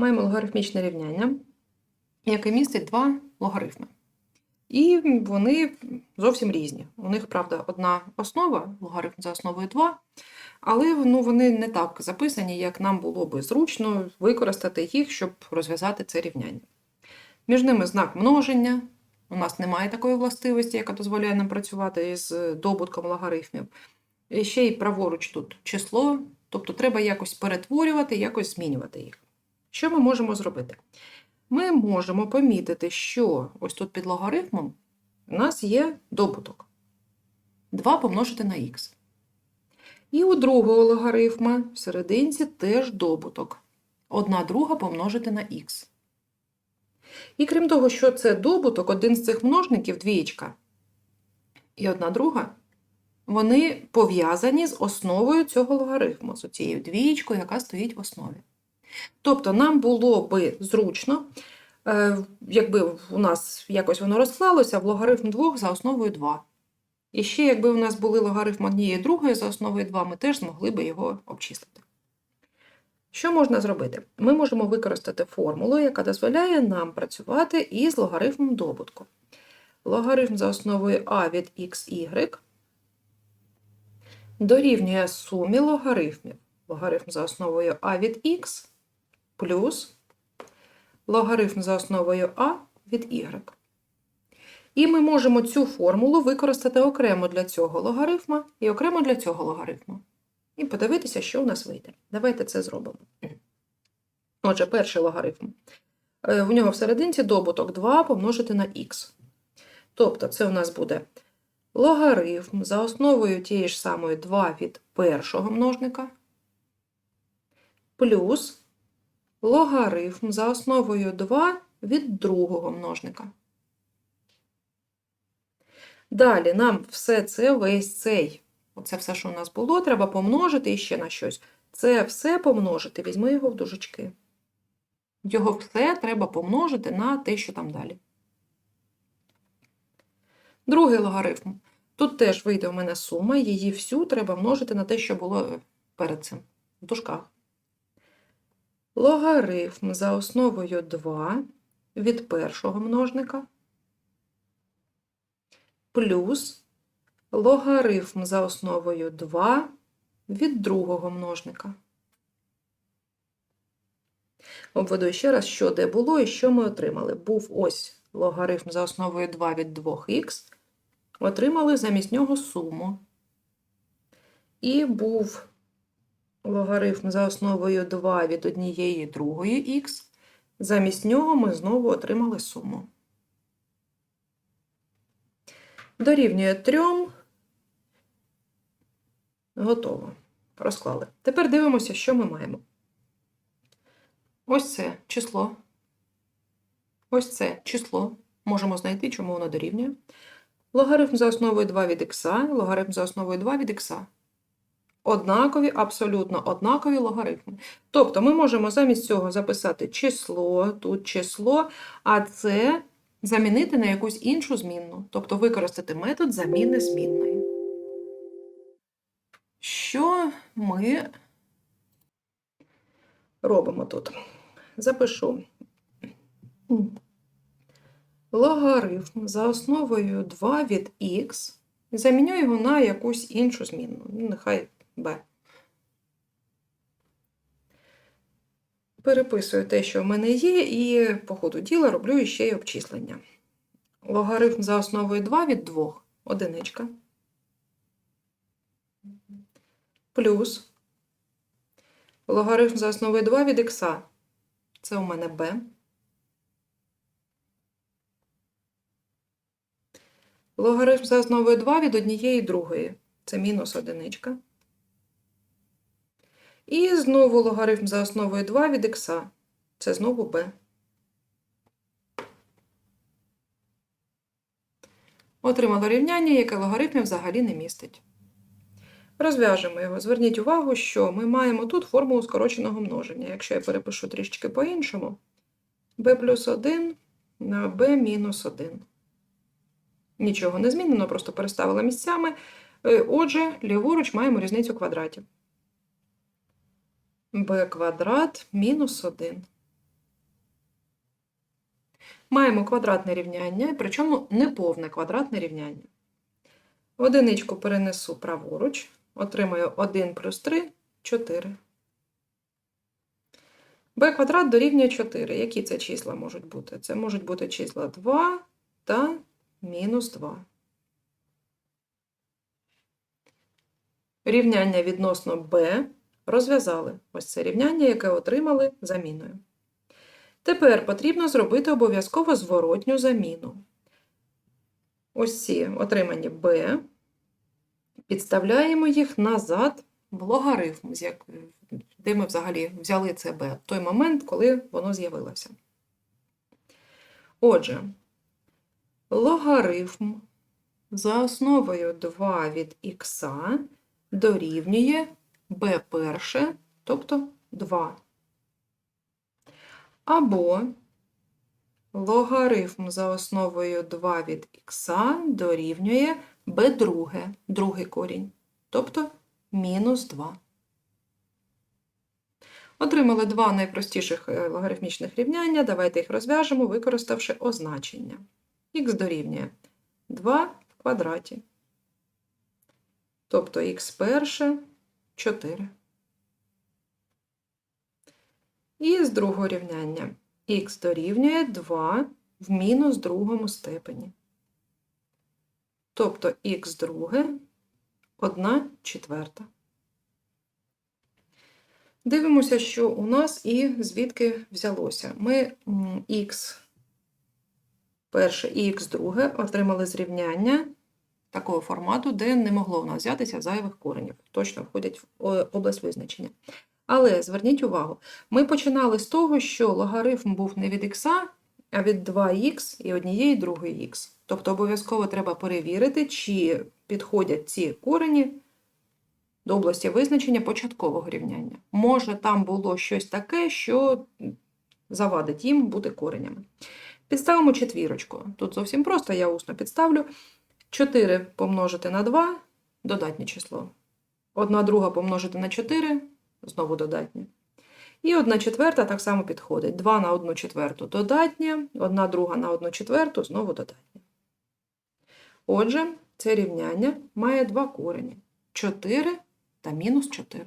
маємо логарифмічне рівняння, яке містить два логарифми. І вони зовсім різні. У них, правда, одна основа, логарифм за основою 2, але ну, вони не так записані, як нам було би зручно використати їх, щоб розв'язати це рівняння. Між ними знак множення. У нас немає такої властивості, яка дозволяє нам працювати з добутком логарифмів. І ще й праворуч тут число, тобто треба якось перетворювати, якось змінювати їх. Що ми можемо зробити? Ми можемо помітити, що ось тут під логарифмом у нас є добуток. 2 помножити на х. І у другого логарифма в теж добуток. 1 друга помножити на х. І крім того, що це добуток, один з цих множників двієчка і одна друга, вони пов'язані з основою цього логарифму, з цією двієчкою, яка стоїть в основі. Тобто нам було би зручно, е, якби у нас якось воно розклалося, в логарифм 2 за основою 2. І ще, якби у нас були логарифм однієї другої за основою 2, ми теж змогли би його обчислити. Що можна зробити? Ми можемо використати формулу, яка дозволяє нам працювати із логарифмом добутку. Логарифм за основою а від xy дорівнює сумі логарифмів. Логарифм за основою а від х плюс логарифм за основою а від y. І ми можемо цю формулу використати окремо для цього логарифма і окремо для цього логарифму. І подивитися, що у нас вийде. Давайте це зробимо. Отже, перший логарифм. Е, У нього в серединці добуток 2 помножити на х. Тобто, це у нас буде логарифм за основою тієї ж самої 2 від першого множника плюс логарифм за основою 2 від другого множника. Далі нам все це весь цей, оце все, що у нас було, треба помножити іще на щось. Це все помножити, візьми його в дужечки. Його все треба помножити на те, що там далі. Другий логарифм. Тут теж вийде у мене сума, її всю треба множити на те, що було перед цим, в дужках. Логарифм за основою 2 від першого множника плюс логарифм за основою 2 від другого множника. Обведу ще раз, що де було і що ми отримали. Був ось логарифм за основою 2 від 2х, отримали замість нього суму. І був логарифм за основою 2 від однієї другої х, замість нього ми знову отримали суму. Дорівнює 3. Готово. Розклали. Тепер дивимося, що ми маємо. Ось це число. Ось це число. Можемо знайти, чому воно дорівнює. Логарифм за основою 2 від х, логарифм за основою 2 від х. Однакові, абсолютно однакові логарифми. Тобто ми можемо замість цього записати число, тут число, а це замінити на якусь іншу змінну. Тобто використати метод заміни змінної. Що ми робимо тут? Запишу логарифм за основою 2 від х, заміню його на якусь іншу змінну. Ну, Нехай b. Переписую те, що в мене є, і по ходу діла роблю ще й обчислення. Логарифм за основою 2 від 2 одиничка. Плюс логарифм за основою 2 від х. Це у мене b. Логарифм за основою 2 від однієї другої. Це мінус одиничка. І знову логарифм за основою 2 від х. Це знову b. Отримало рівняння, яке логарифмів взагалі не містить. Розв'яжемо його. Зверніть увагу, що ми маємо тут формулу скороченого множення. Якщо я перепишу трішечки по-іншому, b плюс 1 на b мінус 1. Нічого не змінено, просто переставила місцями. Е, Отже, ліворуч маємо різницю квадратів. B квадрат мінус 1. Маємо квадратне рівняння, причому неповне квадратне рівняння. Одиничку перенесу праворуч, отримаю 1 плюс 3 4. b квадрат дорівнює 4. Які це числа можуть бути? Це можуть бути числа 2 та мінус 2. Рівняння відносно b розв'язали. Ось це рівняння, яке отримали заміною. Тепер потрібно зробити обов'язково зворотню заміну. Ось ці отримані b, підставляємо їх назад в логарифм, де ми взагалі взяли це b, в той момент, коли воно з'явилося. Отже, логарифм за основою 2 від х дорівнює b перше, тобто 2. Або логарифм за основою 2 від х дорівнює b друге, другий корінь, тобто мінус 2. Отримали два найпростіших е, логарифмічних рівняння. Давайте їх розв'яжемо, використавши означення. х дорівнює 2 в квадраті. Тобто х перше 4. І з другого рівняння х дорівнює 2 в мінус другому степені. Тобто х друге 1 четверта. Дивимося, що у нас і звідки взялося. Ми х перше і х друге отримали з рівняння такого формату, де не могло в нас взятися зайвих коренів. Точно входять в область визначення. Але зверніть увагу, ми починали з того, що логарифм був не від х, а від 2х і однієї другої х. Тобто обов'язково треба перевірити, чи підходять ці корені до області визначення початкового рівняння. Може, там було щось таке, що завадить їм бути коренями. Підставимо четвірочку. Тут зовсім просто, я усно підставлю. 4 помножити на 2 додатнє число. 1 друга помножити на 4 знову додатнє. І 1 четверта так само підходить. 2 на 1 четверту додатнє, 1 друга на 1 четверту знову додатнє. Отже, це рівняння має два корені 4 та мінус 4.